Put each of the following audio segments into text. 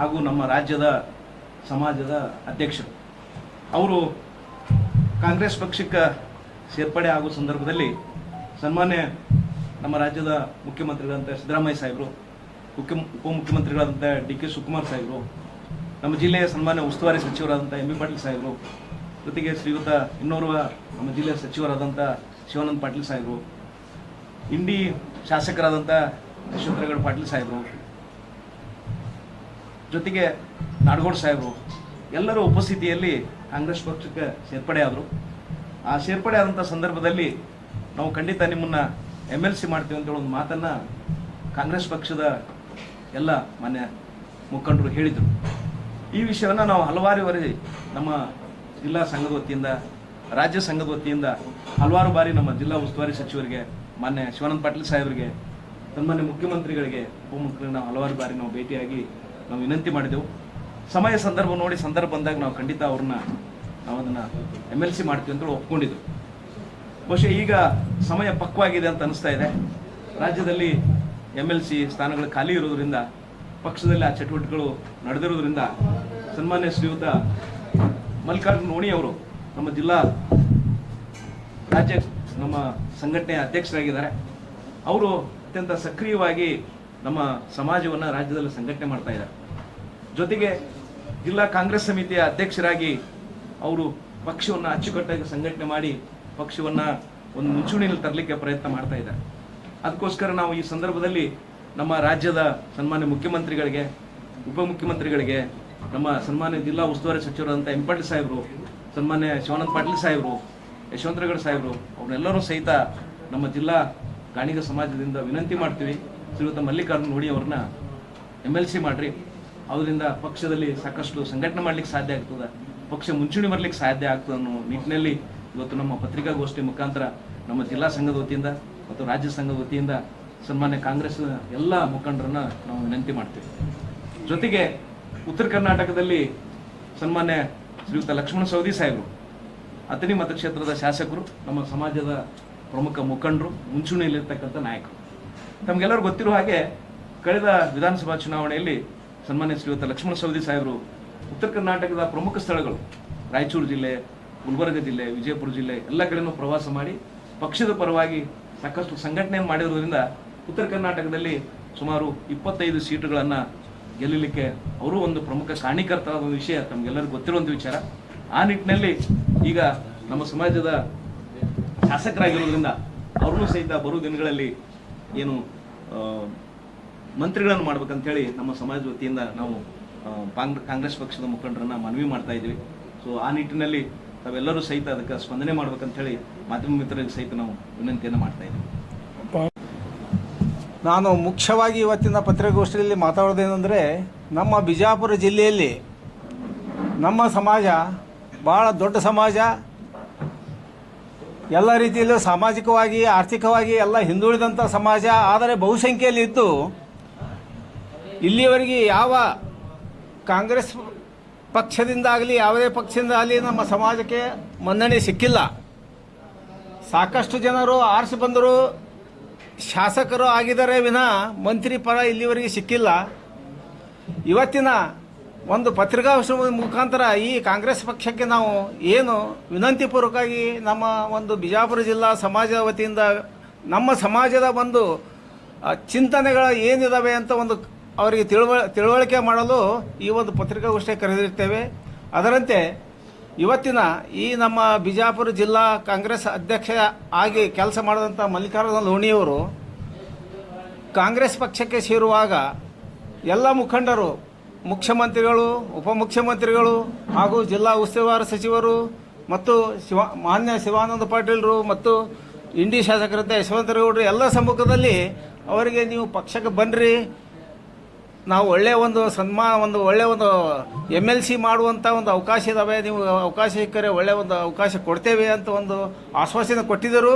ಹಾಗೂ ನಮ್ಮ ರಾಜ್ಯದ ಸಮಾಜದ ಅಧ್ಯಕ್ಷರು. ಅವರು ಕಾಂಗ್ರೆಸ್ ಪಕ್ಷಕ್ಕೆ ಸೇರ್ಪಡೆ ಆಗೋ ಸಂದರ್ಭದಲ್ಲಿ ಸನ್ಮಾನ್ಯ ನಮ್ಮ ರಾಜ್ಯದ ಮುಖ್ಯಮಂತ್ರಿಗಳಂತ ಸಿದ್ದರಾಮಯ್ಯ ಸಾಹೇಬರು, ಮುಖ್ಯ ಉಪಮುಖ್ಯಮಂತ್ರಿಗಳಾದಂಥ ಡಿ ಕೆ ಶಿವಕುಮಾರ್ ಸಾಹೇಬರು, ನಮ್ಮ ಜಿಲ್ಲೆಯ ಸನ್ಮಾನ್ಯ ಉಸ್ತುವಾರಿ ಸಚಿವರಾದಂಥ ಎಂ ಬಿ ಪಾಟೀಲ್ ಸಾಹೇಬರು, ಜೊತೆಗೆ ಶ್ರೀಯುತ ಇನ್ನೋರ್ವ ನಮ್ಮ ಜಿಲ್ಲೆಯ ಸಚಿವರಾದಂಥ ಶಿವಾನಂದ ಪಾಟೀಲ್ ಸಾಹೇಬರು ಇಂಡಿ ಶಾಸಕರಾದಂಥ ಯಶವಂತರಗಡ ಪಾಟೀಲ್ ಸಾಹೇಬರು ಜೊತೆಗೆ ನಾಡಗೌಡ ಸಾಹೇಬರು ಎಲ್ಲರ ಉಪಸ್ಥಿತಿಯಲ್ಲಿ ಕಾಂಗ್ರೆಸ್ ಪಕ್ಷಕ್ಕೆ ಸೇರ್ಪಡೆ ಆದರು. ಆ ಸೇರ್ಪಡೆ ಆದಂಥ ಸಂದರ್ಭದಲ್ಲಿ ನಾವು ಖಂಡಿತ ನಿಮ್ಮನ್ನು ಎಂ ಎಲ್ ಸಿ ಮಾಡ್ತೀವಿ ಅಂತೇಳಿ ಒಂದು ಮಾತನ್ನು ಕಾಂಗ್ರೆಸ್ ಪಕ್ಷದ ಎಲ್ಲ ಮಾನ್ಯ ಮುಖಂಡರು ಹೇಳಿದರು. ಈ ವಿಷಯವನ್ನು ನಾವು ಹಲವಾರು ಬಾರಿ ನಮ್ಮ ಜಿಲ್ಲಾ ಸಂಘದ ವತಿಯಿಂದ, ರಾಜ್ಯ ಸಂಘದ ವತಿಯಿಂದ ಹಲವಾರು ಬಾರಿ ನಮ್ಮ ಜಿಲ್ಲಾ ಉಸ್ತುವಾರಿ ಸಚಿವರಿಗೆ, ಮಾನ್ಯ ಶಿವಾನಂದ ಪಾಟೀಲ್ ಸಾಹೇಬರಿಗೆ, ಸನ್ಮಾನ್ಯ ಮುಖ್ಯಮಂತ್ರಿಗಳಿಗೆ ಉಪಮುಖ್ಯಮಂತ್ರಿ ನಾವು ಹಲವಾರು ಬಾರಿ ನಾವು ಭೇಟಿಯಾಗಿ ನಾವು ವಿನಂತಿ ಮಾಡಿದೆವು. ಸಮಯ ಸಂದರ್ಭ ನೋಡಿ, ಸಂದರ್ಭ ಬಂದಾಗ ನಾವು ಖಂಡಿತ ಅವ್ರನ್ನ ನಾವು ಅದನ್ನು ಎಂ ಎಲ್ ಸಿ ಮಾಡ್ತೀವಿ ಅಂತೇಳಿ ಒಪ್ಕೊಂಡಿದ್ರು ಬಹುಶಃ ಈಗ ಸಮಯ ಪಕ್ವಾಗಿದೆ ಅಂತ ಅನಿಸ್ತಾ ಇದೆ. ರಾಜ್ಯದಲ್ಲಿ ಎಂ ಎಲ್ ಸಿ ಸ್ಥಾನಗಳು ಖಾಲಿ ಇರೋದ್ರಿಂದ, ಪಕ್ಷದಲ್ಲಿ ಆ ಚಟುವಟಿಕೆಗಳು ನಡೆದಿರೋದ್ರಿಂದ ಸನ್ಮಾನ್ಯ ಶ್ರೀಯುತ ಮಲ್ಲಿಕಾರ್ಜುನ ಓಣಿ ಅವರು ನಮ್ಮ ಜಿಲ್ಲಾ ರಾಜ್ಯ ನಮ್ಮ ಸಂಘಟನೆಯ ಅಧ್ಯಕ್ಷರಾಗಿದ್ದಾರೆ. ಅವರು ಅತ್ಯಂತ ಸಕ್ರಿಯವಾಗಿ ನಮ್ಮ ಸಮಾಜವನ್ನು ರಾಜ್ಯದಲ್ಲಿ ಸಂಘಟನೆ ಮಾಡ್ತಾ ಇದ್ದಾರೆ. ಜೊತೆಗೆ ಜಿಲ್ಲಾ ಕಾಂಗ್ರೆಸ್ ಸಮಿತಿಯ ಅಧ್ಯಕ್ಷರಾಗಿ ಅವರು ಪಕ್ಷವನ್ನು ಅಚ್ಚುಕಟ್ಟಾಗಿ ಸಂಘಟನೆ ಮಾಡಿ ಪಕ್ಷವನ್ನು ಒಂದು ಮುಂಚೂಣಿಯಲ್ಲಿ ತರಲಿಕ್ಕೆ ಪ್ರಯತ್ನ ಮಾಡ್ತಾ ಇದ್ದಾರೆ. ಅದಕ್ಕೋಸ್ಕರ ನಾವು ಈ ಸಂದರ್ಭದಲ್ಲಿ ನಮ್ಮ ರಾಜ್ಯದ ಸನ್ಮಾನ್ಯ ಮುಖ್ಯಮಂತ್ರಿಗಳಿಗೆ, ಉಪಮುಖ್ಯಮಂತ್ರಿಗಳಿಗೆ, ನಮ್ಮ ಸನ್ಮಾನ್ಯ ಜಿಲ್ಲಾ ಉಸ್ತುವಾರಿ ಸಚಿವರಾದಂಥ ಎಂ ಪಾಟೀಲ್ ಸಾಹೇಬರು, ಸನ್ಮಾನ್ಯ ಶಿವಾನಂದ ಪಾಟೀಲ್ ಸಾಹೇಬರು ಯಶವಂತರಗಡ ಸಾಹೇಬರು, ಅವರೆಲ್ಲರೂ ಸಹಿತ ನಮ್ಮ ಜಿಲ್ಲಾ ಗಾಣಿಗ ಸಮಾಜದಿಂದ ವಿನಂತಿ ಮಾಡ್ತೀವಿ. ಶ್ರೀಯುತ ಮಲ್ಲಿಕಾರ್ಜುನ್ ನೋಡಿ ಅವ್ರನ್ನ ಎಂ ಎಲ್ ಸಿ ಮಾಡ್ರಿ. ಅದರಿಂದ ಪಕ್ಷದಲ್ಲಿ ಸಾಕಷ್ಟು ಸಂಘಟನೆ ಮಾಡ್ಲಿಕ್ಕೆ ಸಾಧ್ಯ ಆಗ್ತದೆ? ಪಕ್ಷ ಮುಂಚೂಣಿ ಬರ್ಲಿಕ್ಕೆ ಸಾಧ್ಯ ಆಗ್ತದೆ ಅನ್ನೋ ನಿಟ್ಟಿನಲ್ಲಿ ಇವತ್ತು ನಮ್ಮ ಪತ್ರಿಕಾಗೋಷ್ಠಿ ಮುಖಾಂತರ ನಮ್ಮ ಜಿಲ್ಲಾ ಸಂಘದ ವತಿಯಿಂದ ಮತ್ತು ರಾಜ್ಯ ಸಂಘದ ವತಿಯಿಂದ ಸನ್ಮಾನ್ಯ ಕಾಂಗ್ರೆಸ್ ಎಲ್ಲ ಮುಖಂಡರನ್ನ ನಾವು ವಿನಂತಿ ಮಾಡ್ತೀವಿ. ಜೊತೆಗೆ ಉತ್ತರ ಕರ್ನಾಟಕದಲ್ಲಿ ಸನ್ಮಾನ್ಯ ಶ್ರೀಯುತ ಲಕ್ಷ್ಮಣ ಸವದಿ ಸಾಹೇಬರು, ಅಥಣಿ ಮತಕ್ಷೇತ್ರದ ಶಾಸಕರು, ನಮ್ಮ ಸಮಾಜದ ಪ್ರಮುಖ ಮುಖಂಡರು, ಮುಂಚೂಣಿಯಲ್ಲಿರ್ತಕ್ಕಂಥ ನಾಯಕರು. ತಮಗೆಲ್ಲರೂ ಗೊತ್ತಿರುವ ಹಾಗೆ ಕಳೆದ ವಿಧಾನಸಭಾ ಚುನಾವಣೆಯಲ್ಲಿ ಸನ್ಮಾನ್ಯ ಶ್ರೀಯುತ ಲಕ್ಷ್ಮಣ ಸವದಿ ಸಾಹೇಬರು ಉತ್ತರ ಕರ್ನಾಟಕದ ಪ್ರಮುಖ ಸ್ಥಳಗಳು. ರಾಯಚೂರು ಜಿಲ್ಲೆ, ಗುಲ್ಬರ್ಗ ಜಿಲ್ಲೆ, ವಿಜಯಪುರ ಜಿಲ್ಲೆ ಎಲ್ಲ ಕಡೆನೂ ಪ್ರವಾಸ ಮಾಡಿ ಪಕ್ಷದ ಪರವಾಗಿ ಸಾಕಷ್ಟು ಸಂಘಟನೆ ಮಾಡಿರೋದ್ರಿಂದ ಉತ್ತರ ಕರ್ನಾಟಕದಲ್ಲಿ ಸುಮಾರು ಇಪ್ಪತ್ತೈದು ಸೀಟುಗಳನ್ನು ಗೆಲ್ಲಲಿಕ್ಕೆ ಅವರು ಒಂದು ಪ್ರಮುಖ ಕಾರಣೀಕರ್ತರಾದ ಒಂದು ವಿಷಯ ತಮಗೆಲ್ಲರಿಗೂ ಗೊತ್ತಿರುವಂಥ ವಿಚಾರ. ಆ ನಿಟ್ಟಿನಲ್ಲಿ ಈಗ ನಮ್ಮ ಸಮಾಜದ ಶಾಸಕರಾಗಿರೋದ್ರಿಂದ ಅವ್ರನ್ನೂ ಸಹಿತ ಬರುವ ದಿನಗಳಲ್ಲಿ ಏನು ಮಂತ್ರಿಗಳನ್ನು ಮಾಡ್ಬೇಕಂತೇಳಿ ನಮ್ಮ ಸಮಾಜ ವತಿಯಿಂದ ನಾವು ಕಾಂಗ್ರೆಸ್ ಪಕ್ಷದ ಮುಖಂಡರನ್ನ ಮನವಿ ಮಾಡ್ತಾ ಇದ್ವಿ. ಸೊ ಆ ನಿಟ್ಟಿನಲ್ಲಿ ತಾವೆಲ್ಲರೂ ಸಹಿತ ಅದಕ್ಕೆ ಸ್ಪಂದನೆ ಮಾಡ್ಬೇಕಂತೇಳಿ ಮಾಧ್ಯಮ ಮಿತ್ರರಿಗೆ ಸಹಿತ ನಾವು ವಿನಂತಿಯನ್ನು ಮಾಡ್ತಾ ಇದ್ವಿ. ನಾನು ಮುಖ್ಯವಾಗಿ ಇವತ್ತಿನ ಪತ್ರಿಕಾಗೋಷ್ಠಿಯಲ್ಲಿ ಮಾತಾಡೋದೇನೆಂದರೆ ನಮ್ಮ ಬಿಜಾಪುರ ಜಿಲ್ಲೆಯಲ್ಲಿ ನಮ್ಮ ಸಮಾಜ ಭಾಳ ದೊಡ್ಡ ಸಮಾಜ. ಎಲ್ಲ ರೀತಿಯಲ್ಲೂ ಸಾಮಾಜಿಕವಾಗಿ, ಆರ್ಥಿಕವಾಗಿ ಎಲ್ಲ ಹಿಂದುಳಿದಂಥ ಸಮಾಜ. ಆದರೆ ಬಹುಸಂಖ್ಯೆಯಲ್ಲಿ ಇದ್ದು ಇಲ್ಲಿಯವರೆಗೆ ಯಾವ ಕಾಂಗ್ರೆಸ್ ಪಕ್ಷದಿಂದಾಗಲಿ ಯಾವುದೇ ಪಕ್ಷದಿಂದ ಆಗಲಿ ನಮ್ಮ ಸಮಾಜಕ್ಕೆ ಮನ್ನಣೆ ಸಿಕ್ಕಿಲ್ಲ. ಸಾಕಷ್ಟು ಜನರು, ಆರಿಸಿ ಬಂದರು, ಶಾಸಕರು ಆಗಿದ್ದಾರೆ ವಿನ ಮಂತ್ರಿ ಪರ ಇಲ್ಲಿವರೆಗೆ ಸಿಕ್ಕಿಲ್ಲ. ಇವತ್ತಿನ ಒಂದು ಪತ್ರಿಕಾಗೋಷ್ಠಿ ಮುಖಾಂತರ ಈ ಕಾಂಗ್ರೆಸ್ ಪಕ್ಷಕ್ಕೆ ನಾವು ಏನು ವಿನಂತಿಪೂರ್ವಕವಾಗಿ ನಮ್ಮ ಒಂದು ಬಿಜಾಪುರ ಜಿಲ್ಲಾ ಸಮಾಜದ ವತಿಯಿಂದ ನಮ್ಮ ಸಮಾಜದ ಒಂದು ಚಿಂತನೆಗಳು ಏನಿದ್ದಾವೆ ಅಂತ ಒಂದು ಅವರಿಗೆ ತಿಳುವ, ತಿಳುವಳಿಕೆ ಮಾಡಲು ಈ ಒಂದು ಪತ್ರಿಕಾಗೋಷ್ಠಿ ಕರೆದಿರ್ತೇವೆ. ಅದರಂತೆ ಇವತ್ತಿನ ಈ ನಮ್ಮ ಬಿಜಾಪುರ ಜಿಲ್ಲಾ ಕಾಂಗ್ರೆಸ್ ಅಧ್ಯಕ್ಷ ಆಗಿ ಕೆಲಸ ಮಾಡಿದಂಥ ಮಲ್ಲಿಕಾರ್ಜುನ ಲೋಣಿಯವರು ಕಾಂಗ್ರೆಸ್ ಪಕ್ಷಕ್ಕೆ ಸೇರುವಾಗ ಎಲ್ಲ ಮುಖಂಡರು, ಮುಖ್ಯಮಂತ್ರಿಗಳು, ಉಪಮುಖ್ಯಮಂತ್ರಿಗಳು ಹಾಗೂ ಜಿಲ್ಲಾ ಉಸ್ತುವಾರಿ ಸಚಿವರು ಮತ್ತು ಶಿವ, ಮಾನ್ಯ ಶಿವಾನಂದ ಪಾಟೀಲರು ಮತ್ತು ಇಂಡಿ ಶಾಸಕರಂತೆ ಯಶವಂತರೇಗೌಡರು ಎಲ್ಲ ಸಮ್ಮುಖದಲ್ಲಿ ಅವರಿಗೆ ನೀವು ಪಕ್ಷಕ್ಕೆ ಬನ್ನಿರಿ. ನಾವು ಒಳ್ಳೆಯ ಒಂದು ಸನ್ಮಾನ, ಒಂದು ಒಳ್ಳೆಯ ಒಂದು ಎಂ ಎಲ್ ಸಿ ಮಾಡುವಂಥ ಒಂದು ಅವಕಾಶ ಇದಾವೆ. ನೀವು ಅವಕಾಶ ಸಿಕ್ಕರೆ ಒಳ್ಳೆಯ ಒಂದು ಅವಕಾಶ ಕೊಡ್ತೇವೆ ಅಂತ ಒಂದು ಆಶ್ವಾಸನೆ ಕೊಟ್ಟಿದ್ದರು.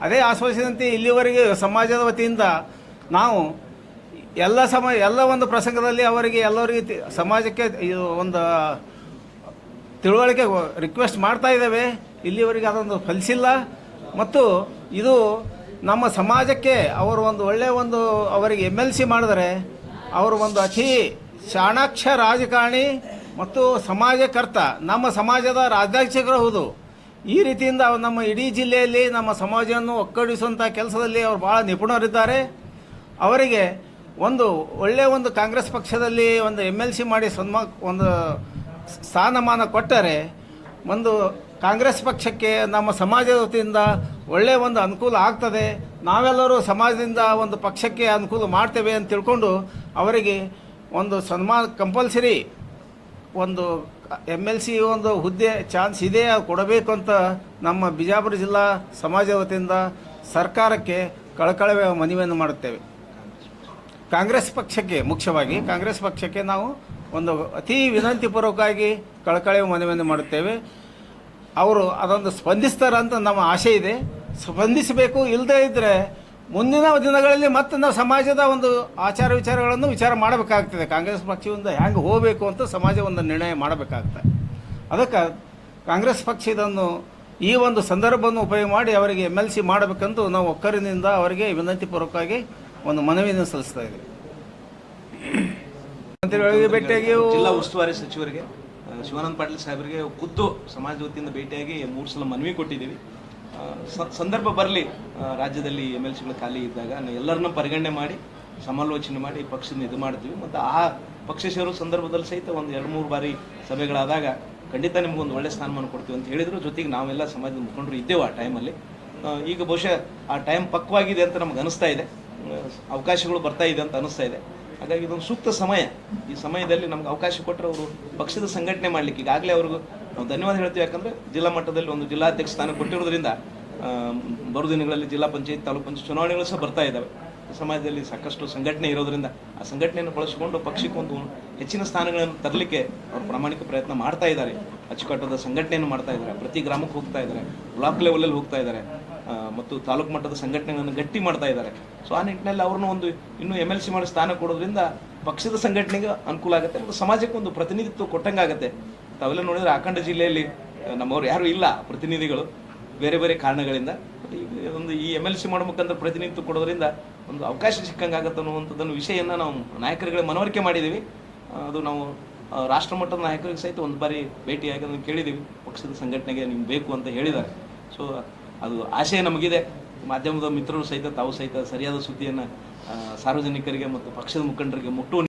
ಅದೇ ಆಶ್ವಾಸನಂತೆ ಇಲ್ಲಿವರೆಗೆ ಸಮಾಜದ ವತಿಯಿಂದ ನಾವು ಎಲ್ಲ ಸಮ, ಎಲ್ಲ ಒಂದು ಪ್ರಸಂಗದಲ್ಲಿ ಅವರಿಗೆ ಎಲ್ಲರಿಗೆ ಸಮಾಜಕ್ಕೆ ಒಂದು ತಿಳುವಳಿಕೆ ರಿಕ್ವೆಸ್ಟ್ ಮಾಡ್ತಾ ಇದ್ದೇವೆ. ಇಲ್ಲಿವರೆಗೆ ಅದೊಂದು ಫಲಿಸಿಲ್ಲ. ಮತ್ತು ಇದು ನಮ್ಮ ಸಮಾಜಕ್ಕೆ ಅವರು ಒಂದು ಒಳ್ಳೆಯ ಒಂದು ಅವರಿಗೆ ಎಂ ಎಲ್ ಸಿ ಮಾಡಿದರೆ ಅವರು ಒಂದು ಅತಿ ಚಾಣಾಕ್ಷ ರಾಜಕಾರಣಿ ಮತ್ತು ಸಮಾಜಕರ್ತ. ನಮ್ಮ ಸಮಾಜದ ರಾಜ್ಯಾಧ್ಯಕ್ಷರು ಹೌದು. ಈ ರೀತಿಯಿಂದ ಅವರು ನಮ್ಮ ಇಡೀ ಜಿಲ್ಲೆಯಲ್ಲಿ ನಮ್ಮ ಸಮಾಜವನ್ನು ಒಕ್ಕಡಿಸುವಂಥ ಕೆಲಸದಲ್ಲಿ ಅವರು ಭಾಳ ನಿಪುಣರಿದ್ದಾರೆ. ಅವರಿಗೆ ಒಂದು ಒಳ್ಳೆಯ ಒಂದು ಕಾಂಗ್ರೆಸ್ ಪಕ್ಷದಲ್ಲಿ ಒಂದು ಎಂ ಎಲ್ ಸಿ ಮಾಡಿ ಸನ್ಮಾ ಒಂದು ಸ್ಥಾನಮಾನ ಕೊಟ್ಟರೆ ಒಂದು ಕಾಂಗ್ರೆಸ್ ಪಕ್ಷಕ್ಕೆ ನಮ್ಮ ಸಮಾಜದ ವತಿಯಿಂದ ಒಳ್ಳೆಯ ಒಂದು ಅನುಕೂಲ ಆಗ್ತದೆ. ನಾವೆಲ್ಲರೂ ಸಮಾಜದಿಂದ ಒಂದು ಪಕ್ಷಕ್ಕೆ ಅನುಕೂಲ ಮಾಡ್ತೇವೆ ಅಂತ ತಿಳ್ಕೊಂಡು ಅವರಿಗೆ ಒಂದು ಸನ್ಮಾನ ಕಂಪಲ್ಸರಿ ಒಂದು ಎಂ ಎಲ್ ಸಿ ಒಂದು ಹುದ್ದೆ ಚಾನ್ಸ್ ಇದೆ, ಅದು ಕೊಡಬೇಕು ಅಂತ ನಮ್ಮ ಬಿಜಾಪುರ ಜಿಲ್ಲಾ ಸಮಾಜ ವತಿಯಿಂದ ಸರ್ಕಾರಕ್ಕೆ ಕಳಕಳವೆ ಮನವಿಯನ್ನು ಮಾಡುತ್ತೇವೆ. ಕಾಂಗ್ರೆಸ್ ಪಕ್ಷಕ್ಕೆ ಮುಖ್ಯವಾಗಿ, ಕಾಂಗ್ರೆಸ್ ಪಕ್ಷಕ್ಕೆ ನಾವು ಒಂದು ಅತಿ ವಿನಂತಿಪೂರ್ವಕವಾಗಿ ಕಳಕಳಿ ಮನವಿಯನ್ನು ಮಾಡುತ್ತೇವೆ. ಅವರು ಅದೊಂದು ಸ್ಪಂದಿಸ್ತಾರೆ ಅಂತ ನಮ್ಮ ಆಶೆ ಇದೆ. ಸ್ಪಂದಿಸಬೇಕು ಇಲ್ಲದೇ ಇದ್ದರೆ ಮುಂದಿನ ದಿನಗಳಲ್ಲಿ ಮತ್ತೆ ನಾವು ಸಮಾಜದ ಒಂದು ಆಚಾರ ವಿಚಾರಗಳನ್ನು ವಿಚಾರ ಮಾಡಬೇಕಾಗ್ತದೆ. ಕಾಂಗ್ರೆಸ್ ಪಕ್ಷದಿಂದ ಹ್ಯಾಂಗೆ ಹೋಗಬೇಕು ಅಂತ ಸಮಾಜ ಒಂದು ನಿರ್ಣಯ ಮಾಡಬೇಕಾಗ್ತದೆ. ಅದಕ್ಕೆ ಕಾಂಗ್ರೆಸ್ ಪಕ್ಷ ಇದನ್ನು ಈ ಒಂದು ಸಂದರ್ಭವನ್ನು ಉಪಯೋಗ ಮಾಡಿ ಅವರಿಗೆ ಎಂ ಎಲ್ ಸಿ ಮಾಡಬೇಕಂತ ನಾವು ಒಕ್ಕರಿನಿಂದ ಅವರಿಗೆ ವಿನಂತಿಪೂರ್ವಕವಾಗಿ ಒಂದು ಮನವಿಯನ್ನು ಸಲ್ಲಿಸ್ತಾ ಇದ್ದೀವಿ. ಭೇಟಿಯಾಗಿ ಜಿಲ್ಲಾ ಉಸ್ತುವಾರಿ ಸಚಿವರಿಗೆ ಶಿವಾನಂದ ಪಾಟೀಲ್ ಸಾಹೇಬರಿಗೆ ಖುದ್ದು ಸಮಾಜ ವತಿಯಿಂದ ಭೇಟಿಯಾಗಿ ಮೂರು ಸಲ ಮನವಿ ಕೊಟ್ಟಿದ್ದೀವಿ. ಸಂದರ್ಭ ಬರಲಿ ರಾಜ್ಯದಲ್ಲಿ ಎಂ ಎಲ್ ಸಿಗಳು ಖಾಲಿ ಇದ್ದಾಗ ಎಲ್ಲರನ್ನ ಪರಿಗಣನೆ ಮಾಡಿ, ಸಮಾಲೋಚನೆ ಮಾಡಿ ಪಕ್ಷದಿಂದ ಇದು ಮಾಡ್ತೀವಿ. ಮತ್ತು ಆ ಪಕ್ಷ ಸೇರೋ ಸಂದರ್ಭದಲ್ಲಿ ಸಹಿತ ಒಂದು ಎರಡು ಮೂರು ಬಾರಿ ಸಭೆಗಳಾದಾಗ ಖಂಡಿತ ನಿಮ್ಗೊಂದು ಒಳ್ಳೆ ಸ್ಥಾನಮಾನ ಕೊಡ್ತೀವಿ ಅಂತ ಹೇಳಿದ್ರು. ಜೊತೆಗೆ ನಾವೆಲ್ಲ ಸಮಾಜದ ಮುಖಂಡರು ಇದ್ದೇವೆ ಆ ಟೈಮಲ್ಲಿ. ಈಗ ಬಹುಶಃ ಆ ಟೈಮ್ ಪಕ್ವಾಗಿದೆ ಅಂತ ನಮ್ಗೆ ಅನಿಸ್ತಾ ಇದೆ. ಅವಕಾಶಗಳು ಬರ್ತಾ ಇದೆ ಅಂತ ಅನಿಸ್ತಾ ಇದೆ. ಹಾಗಾಗಿ ಇದೊಂದು ಸೂಕ್ತ ಸಮಯ. ಈ ಸಮಯದಲ್ಲಿ ನಮ್ಗೆ ಅವಕಾಶ ಕೊಟ್ಟರೆ ಅವರು ಪಕ್ಷದ ಸಂಘಟನೆ ಮಾಡಲಿಕ್ಕೆ ಈಗಾಗಲೇ ಅವ್ರಿಗೂ ನಾವು ಧನ್ಯವಾದ ಹೇಳ್ತೀವಿ. ಯಾಕಂದರೆ ಜಿಲ್ಲಾ ಮಟ್ಟದಲ್ಲಿ ಒಂದು ಜಿಲ್ಲಾಧ್ಯಕ್ಷ ಸ್ಥಾನ ಕೊಟ್ಟಿರೋದ್ರಿಂದ ಬರು ದಿನಗಳಲ್ಲಿ ಜಿಲ್ಲಾ ಪಂಚಾಯತ್, ತಾಲೂಕು ಪಂಚಾಯತ್ ಚುನಾವಣೆಗಳು ಸಹ ಬರ್ತಾ ಇದ್ದಾವೆ. ಸಮಾಜದಲ್ಲಿ ಸಾಕಷ್ಟು ಸಂಘಟನೆ ಇರೋದರಿಂದ ಆ ಸಂಘಟನೆಯನ್ನು ಬಳಸಿಕೊಂಡು ಪಕ್ಷಕ್ಕೆ ಒಂದು ಹೆಚ್ಚಿನ ಸ್ಥಾನಗಳನ್ನು ತರಲಿಕ್ಕೆ ಅವರು ಪ್ರಾಮಾಣಿಕ ಪ್ರಯತ್ನ ಮಾಡ್ತಾ ಇದ್ದಾರೆ. ಅಚ್ಚುಕಟ್ಟದ ಸಂಘಟನೆಯನ್ನು ಮಾಡ್ತಾ ಇದ್ದಾರೆ. ಪ್ರತಿ ಗ್ರಾಮಕ್ಕೆ ಹೋಗ್ತಾ ಇದ್ದಾರೆ. ಬ್ಲಾಕ್ ಲೆವೆಲಲ್ಲಿ ಹೋಗ್ತಾ ಇದ್ದಾರೆ. ಮತ್ತು ತಾಲೂಕು ಮಟ್ಟದ ಸಂಘಟನೆಗಳನ್ನು ಗಟ್ಟಿ ಮಾಡ್ತಾ ಇದ್ದಾರೆ. ಸೊ ಆ ನಿಟ್ಟಿನಲ್ಲಿ ಅವ್ರನ್ನ ಒಂದು ಇನ್ನೂ ಎಂ ಎಲ್ ಸಿ ಮಾಡಿ ಸ್ಥಾನ ಕೊಡೋದ್ರಿಂದ ಪಕ್ಷದ ಸಂಘಟನೆಗೆ ಅನುಕೂಲ ಆಗುತ್ತೆ, ಮತ್ತು ಸಮಾಜಕ್ಕೆ ಒಂದು ಪ್ರತಿನಿಧಿತ್ವ ಕೊಟ್ಟಂಗಾಗತ್ತೆ. ತಾವೆಲ್ಲ ನೋಡಿದ್ರೆ ಆಖಂಡ ಜಿಲ್ಲೆಯಲ್ಲಿ ನಮ್ಮವ್ರು ಯಾರು ಇಲ್ಲ ಪ್ರತಿನಿಧಿಗಳು, ಬೇರೆ ಬೇರೆ ಕಾರಣಗಳಿಂದ. ಒಂದು ಈ ಎಂ ಎಲ್ ಸಿ ಮಾಡೋ ಮುಖಾಂತರ ಪ್ರತಿನಿಧಿತ್ವ ಕೊಡೋದ್ರಿಂದ ಒಂದು ಅವಕಾಶ ಸಿಕ್ಕಂಗಾಗತ್ತೆ ಅನ್ನುವಂಥದ್ದನ್ನು ವಿಷಯನ ನಾವು ನಾಯಕರುಗಳಿಗೆ ಮನವರಿಕೆ ಮಾಡಿದ್ದೀವಿ. ಅದು ನಾವು ರಾಷ್ಟ್ರ ಮಟ್ಟದ ನಾಯಕರಿಗೆ ಸಹಿತ ಒಂದು ಬಾರಿ ಭೇಟಿಯಾಗಿ ಕೇಳಿದ್ದೀವಿ. ಪಕ್ಷದ ಸಂಘಟನೆಗೆ ನಿಮ್ಗೆ ಬೇಕು ಅಂತ ಹೇಳಿದ್ದಾರೆ. ಸೊ ಅದು ಆಶಯ ನಮಗಿದೆ. ಮಾಧ್ಯಮದ ಮಿತ್ರರು ಸಹಿತ ತಾವು ಸಹಿತ ಸರಿಯಾದ ಸುದ್ದಿಯನ್ನು ಸಾರ್ವಜನಿಕರಿಗೆ ಮತ್ತು ಪಕ್ಷದ ಮುಖಂಡರಿಗೆ ಮುಟ್ಟುವ